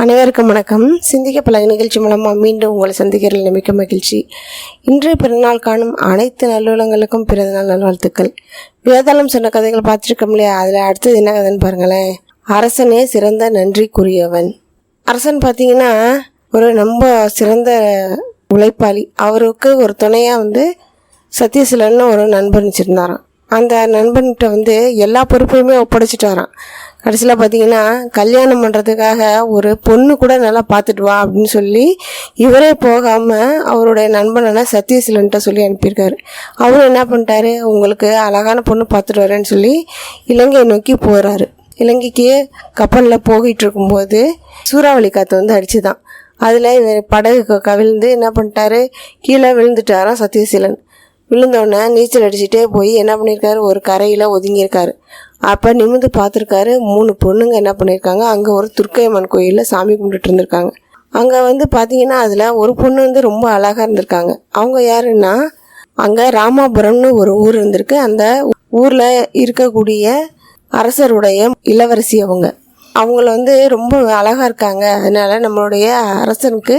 அனைவருக்கும் வணக்கம். சிந்திக்க பழக நிகழ்ச்சி மூலமாக மீண்டும் உங்களை சந்திக்கிறதில் மிக்க மகிழ்ச்சி. இன்றைய பிறநாள் காணும் அனைத்து நல்லுலங்களுக்கும் பிறந்தநாள் நல்வாழ்த்துக்கள். வேதாளம் சொன்ன கதைகளை பார்த்துருக்கோம் இல்லையா? அதில் அடுத்தது என்ன கதைன்னு பாருங்களேன். அரசனே சிறந்த நன்றிக்குரியவன். அரசன் பார்த்தீங்கன்னா ஒரு ரொம்ப சிறந்த உழைப்பாளி. அவருக்கு ஒரு துணையாக வந்து சத்யசீலன்னு ஒரு நண்பன் வச்சுருந்தாராம். அந்த நண்பன்கிட்ட வந்து எல்லா பொறுப்பையுமே ஒப்படைச்சிட்டாராம். கடைசியில் பார்த்தீங்கன்னா கல்யாணம் பண்ணுறதுக்காக ஒரு பொண்ணு கூட நல்லா பார்த்துட்டு வா அப்படின்னு சொல்லி இவரே போகாமல் அவருடைய நண்பனான சத்யசீலன்ட்ட சொல்லி அனுப்பியிருக்காரு. அவரும் என்ன பண்ணிட்டாரு? உங்களுக்கு அழகான பொண்ணு பார்த்துட்டு வரேன்னு சொல்லி இலங்கையை நோக்கி போகிறாரு இலங்கைக்கு கப்பலில் போகிட்டு இருக்கும்போது சூறாவளி காற்று வந்து அடிச்சுதான். அதில் இவர் படகு கவிழ்ந்து என்ன பண்ணிட்டாரு? கீழே விழுந்துட்டாராம் சத்யசீலன். விழுந்தோடனே நீச்சல் அடிச்சுட்டே போய் என்ன பண்ணியிருக்காரு ஒரு கரையில் ஒதுங்கியிருக்காரு. அப்போ நிமிர்ந்து பார்த்துருக்காரு மூணு பொண்ணுங்க என்ன பண்ணியிருக்காங்க அங்கே ஒரு துர்க்கையம்மன் கோயிலில் சாமி கும்பிட்டுட்டு இருந்திருக்காங்க. அங்கே வந்து பார்த்தீங்கன்னா அதில் ஒரு பொண்ணு வந்து ரொம்ப அழகாக இருந்திருக்காங்க. அவங்க யாருன்னா அங்கே ராமாபுரம்னு ஒரு ஊர் இருந்திருக்கு. அந்த ஊரில் இருக்கக்கூடிய அரசருடைய இளவரசி அவங்க. அவங்கள வந்து ரொம்ப அழகாக இருக்காங்க. அதனால நம்மளுடைய அரசனுக்கு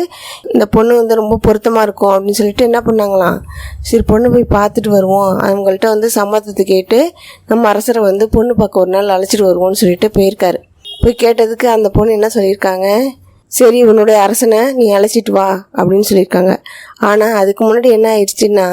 இந்த பொண்ணு வந்து ரொம்ப பொருத்தமாக இருக்கும் அப்படின்னு சொல்லிட்டு என்ன பண்ணாங்களாம்? சரி பொண்ணு போய் பார்த்துட்டு வருவோம். அவங்கள்ட்ட வந்து சம்மதத்தை கேட்டு நம்ம அரசரை வந்து பொண்ணு பார்க்க ஒரு நாள் அழைச்சிட்டு வருவோம்னு சொல்லிட்டு போயிருக்காரு. போய் கேட்டதுக்கு அந்த பொண்ணு என்ன சொல்லியிருக்காங்க? சரி உன்னுடைய அரசனை நீ அழைச்சிட்டு வா அப்படின்னு சொல்லியிருக்காங்க. ஆனால் அதுக்கு முன்னாடி என்ன ஆயிடுச்சுன்னா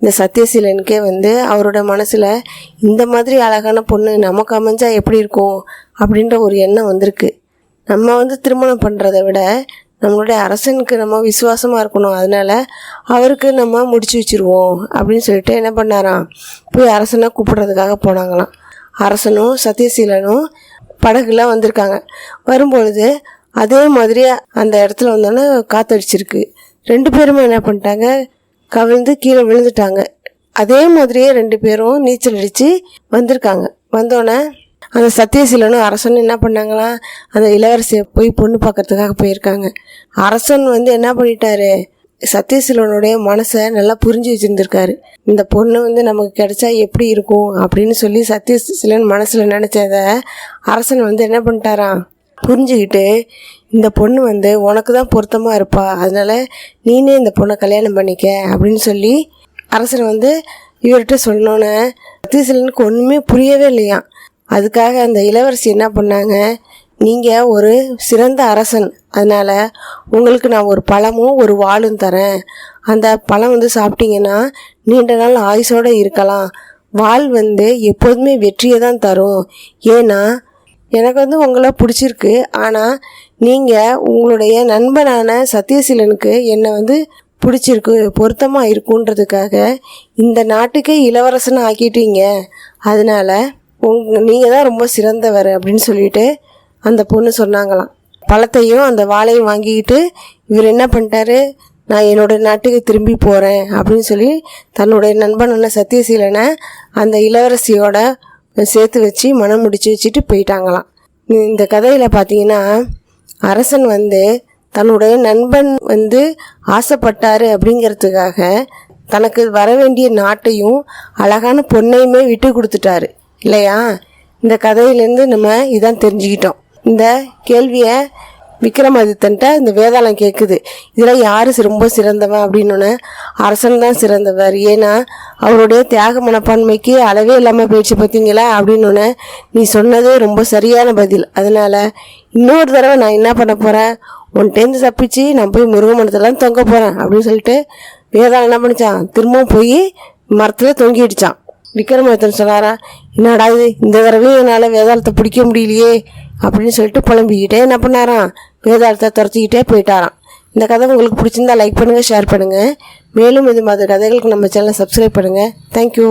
இந்த சத்யசீலனுக்கே வந்து அவரோட மனசில் இந்த மாதிரி அழகான பொண்ணு நமக்கு அமைஞ்சா எப்படி இருக்கும் அப்படின்ற ஒரு எண்ணம் வந்திருக்கு. நம்ம வந்து திருமணம் பண்ணுறதை விட நம்மளுடைய அரசனுக்கு நம்ம விசுவாசமாக இருக்கணும். அதனால அவருக்கு நம்ம முடிச்சு வச்சுருவோம் அப்படின்னு சொல்லிட்டு என்ன பண்ணாராம்? போய் அரசனை கூப்பிட்றதுக்காக போனாங்களாம். அரசனும் சத்யசீலனும் படகுல வந்திருக்காங்க. வரும்பொழுது அதே மாதிரி அந்த இடத்துல வந்தோன்னே காத்தடிச்சிருக்கு. ரெண்டு பேருமே என்ன பண்ணிட்டாங்க? கவிழ்ந்து கீழே விழுந்துட்டாங்க. அதே மாதிரியே ரெண்டு பேரும் நீச்சல் அடித்து வந்திருக்காங்க. வந்தோடனே அந்த சத்தியசீலனும் அரசனும் என்ன பண்ணாங்களாம் அந்த இளவரசியை போய் பொண்ணு பார்க்கறதுக்காக போயிருக்காங்க. அரசன் வந்து என்ன பண்ணிட்டாரு? சத்தியசீலனுடைய மனசை நல்லா புரிஞ்சு வச்சுருந்துருக்காரு. இந்த பொண்ணு வந்து நமக்கு கிடைச்சா எப்படி இருக்கும் அப்படின்னு சொல்லி சத்தியசீலன் மனசில் நினச்சத அரசன் வந்து என்ன பண்ணிட்டாராம்? புரிஞ்சுக்கிட்டு இந்த பொண்ணு வந்து உனக்கு தான் பொருத்தமாக இருப்பா அதனால் நீனே இந்த பொண்ணை கல்யாணம் பண்ணிக்க அப்படின்னு சொல்லி அரசர் வந்து இவர்கிட்ட சொன்னோன்னே சத்தியசீலனுக்கு ஒன்றுமே புரியவே இல்லையாம் அதுக்காக அந்த இளவரசி என்ன பண்ணாங்க நீங்கள் ஒரு சிறந்த அரசன் அதனால் உங்களுக்கு நான் ஒரு பழமும் ஒரு வாளும் தரேன். அந்த பழம் வந்து சாப்பிட்டீங்கன்னா நீண்ட நாள் ஆயுசோடு இருக்கலாம். வாள் வந்து எப்போதுமே வெற்றியை தான் தரும். ஏன்னா எனக்கு வந்து உங்களை பிடிச்சிருக்கு. ஆனால் நீங்கள் உங்களுடைய நண்பனான சத்யசீலனுக்கு என்னை வந்து பிடிச்சிருக்கு பொருத்தமாக இருக்குன்றதுக்காக இந்த நாட்டுக்கே இளவரசனை ஆக்கிட்டீங்க. அதனால் உங் நீங்கள் தான் ரொம்ப சிறந்தவர் அப்படின்னு சொல்லிட்டு அந்த பொண்ணு சொன்னாங்களாம். பழத்தையும் அந்த வாழையும் வாங்கிக்கிட்டு இவர் என்ன பண்ணிட்டாரு? நான் என்னோட நாட்டுக்கு திரும்பி போகிறேன் அப்படின்னு சொல்லி தன்னுடைய நண்பனான சத்யசீலனை அந்த இளவரசியோட சேர்த்து வச்சு மனம் முடிச்சு வச்சுட்டு போயிட்டாங்களாம். இந்த கதையில் பார்த்தீங்கன்னா அரசன் வந்து தன்னுடைய நண்பன் வந்து ஆசைப்பட்டாரு அப்படிங்கிறதுக்காக தனக்கு வர வேண்டிய நாட்டையும் அழகான பொண்ணையுமே விட்டு கொடுத்துட்டாரு. இல்லையா? இந்த கதையிலேருந்து நம்ம இதான் தெரிஞ்சுக்கிட்டோம். இந்த கேள்வியை விக்ரமாதித்தன்ட்ட இந்த வேதாளம் கேட்குது இதில் யார் ரொம்ப சிறந்தவன் அப்படின்னோடனே அரசன் தான் சிறந்தவர். ஏன்னா அவருடைய தியாக மனப்பான்மைக்கு அளவே இல்லாமல் போயிடுச்சு பார்த்தீங்களா அப்படின்னோடனே நீ சொன்னதே ரொம்ப சரியான பதில். அதனால் இன்னொரு தடவை நான் என்ன பண்ண போகிறேன் உன்ட்டேருந்து தப்பிச்சு நான் போய் முருகமனத்தெல்லாம் தொங்க போகிறேன் அப்படின்னு சொல்லிட்டு வேதாளம் என்ன பண்ணிச்சான்? திரும்பவும் போய் மரத்தில் தொங்கிடுச்சான். விக்ரமாதித்தன் சொன்னாரா என்னடா இது? இந்த தடவையும் என்னால் வேதாளத்தை பிடிக்க முடியலையே. அப்படின்னு சொல்லிட்டு புலம்பிக்கிட்டே என்ன பண்ணாராம்? வேதாளத்தை துரத்திக்கிட்டே போயிட்டாராம். இந்த கதை உங்களுக்கு பிடிச்சிருந்தா லைக் பண்ணுங்கள் ஷேர் பண்ணுங்கள் மேலும் இது மாதிரி கதைகளுக்கு நம்ம சேனலை சப்ஸ்கிரைப் பண்ணுங்கள் தேங்க்யூ